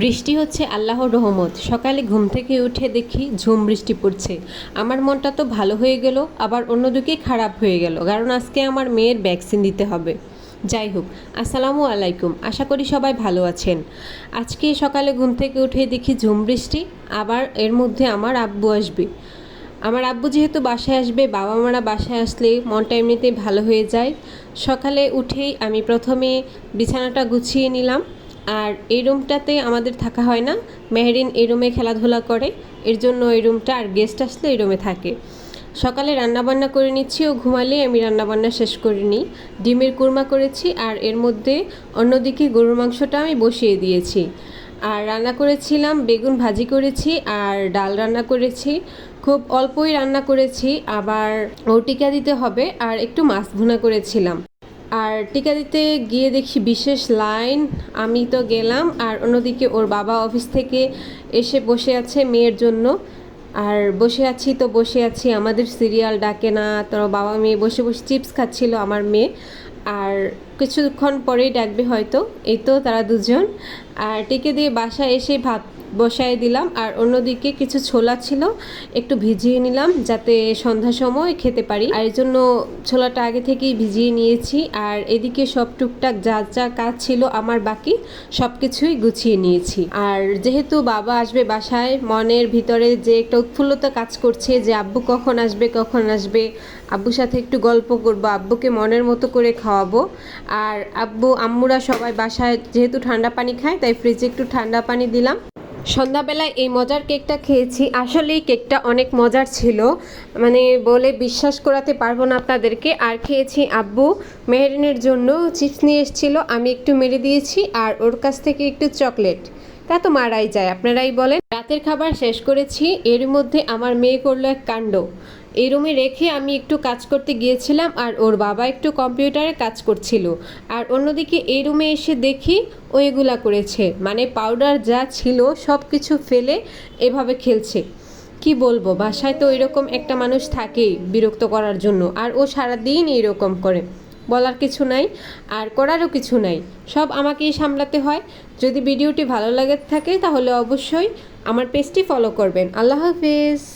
বৃষ্টি হচ্ছে আল্লাহর রহমত। সকালে ঘুম থেকে উঠে দেখি ঝুম বৃষ্টি পড়ছে। আমার মনটা তো ভালো হয়ে গেল, আবার অন্যদিকে খারাপ হয়ে গেল, কারণ আজকে আমার মেয়ের ভ্যাকসিন দিতে হবে। যাই হোক, আসসালামু আলাইকুম, আশা করি সবাই ভালো আছেন। আজকে সকালে ঘুম থেকে উঠে দেখি ঝুম বৃষ্টি, আবার এর মধ্যে আমার আব্বু আসবে। আমার আব্বু যেহেতু বাসায় আসবে বাবা মারা বাসায় আসলে মনটা এমনিতেই ভালো হয়ে যায়। সকালে উঠেই আমি প্রথমে বিছানাটা গুছিয়ে নিলাম আর এই রুমটাতে আমাদের থাকা হয় না। মেহরিন এই রুমে খেলাধুলা করে। এর জন্য এই রুমটা আর গেস্ট আসলে এই রুমে থাকে। সকালে রান্নাবান্না করে নিচ্ছি ও ঘুমালে আমি রান্নাবান্না শেষ করে নিই। ডিমের কুরমা করেছি আর এর মধ্যে অন্যদিকে গরুর মাংসটা আমি বসিয়ে দিয়েছি। আর রান্না করেছিলাম, বেগুন ভাজি করেছি আর ডাল রান্না করেছি। খুব অল্পই রান্না করেছি, আবার ও টিকা দিতে হবে আর একটু মাছ ভুনা করেছিলাম। আর টিকা দিতে গিয়ে দেখি বিশেষ লাইন, আমি তো গেলাম, আর অন্যদিকে ওর বাবা অফিস থেকে এসে বসে আছে মেয়ের জন্য। আর বসে আছি তো বসে আছি, আমাদের সিরিয়াল ডাকে না তো বাবা মেয়ে বসে বসে চিপস খাচ্ছিল আমার মেয়ে। আর কিছুক্ষণ পরেই ডাকবে হয়তো, এই তো তারা দুজন। আর টিকে দিয়ে বাসায় এসে ভাত বসায় দিলাম আর অন্যদিকে কিছু ছোলা ছিল, একটু ভিজিয়ে নিলাম যাতে সন্ধ্যা সময় খেতে পারি। আর এই জন্য ছোলাটা আগে থেকেই ভিজিয়ে নিয়েছি আর এদিকে সব টুকটাক যা যা কাজ ছিল আমার বাকি সব কিছুই গুছিয়ে নিয়েছি। আর যেহেতু বাবা আসবে বাসায়, মনের ভিতরে যে একটা উৎফুল্লতা কাজ করছে যে আব্বু কখন আসবে কখন আসবে, আব্বুর সাথে একটু গল্প করব, আব্বুকে মনের মতো করে খাওয়াবো। আর আব্বু, আম্মুরা সবাই বাসায় যেহেতু ঠান্ডা পানি খায়, তাই ফ্রিজে একটু ঠান্ডা পানি দিলাম। সন্ধ্যাবেলায় এই মজার কেকটা খেয়েছি। আসলে এই কেকটা অনেক মজার ছিল। মানে বলে বিশ্বাস করাতে পারব না আপনাদেরকে। আর খেয়েছি আব্বু মেহরিনের জন্য চিপস নিয়ে এসেছিল। আমি একটু মেরে দিয়েছি আর ওর কাছ থেকে একটু চকলেট। তা তো মারাই যায়। আপনারাই বলেন রাতের খাবার শেষ করেছি। এর মধ্যে আমার মেয়ে করল এক কাণ্ড। এই রুমে রেখে আমি একটু কাজ করতে গিয়েছিলাম আর ওর বাবা একটু কম্পিউটারে কাজ করছিল। আর অন্যদিকে এই রুমে এসে দেখি ও এগুলা করেছে। মানে পাউডার যা ছিল সব কিছু ফেলে এভাবে খেলছে। কি বলব, বাসায় তো এরকম একটা মানুষ থাকেই বিরক্ত করার জন্য। আর ও সারাদিন এইরকম করে। বলার কিছু নাই আর করারও কিছু নাই। সব আমাকেই সামলাতে হয়। যদি ভিডিওটি ভালো লাগে থাকে তাহলে অবশ্যই আমার পেজটি ফলো করবেন। আল্লাহ হাফেজ।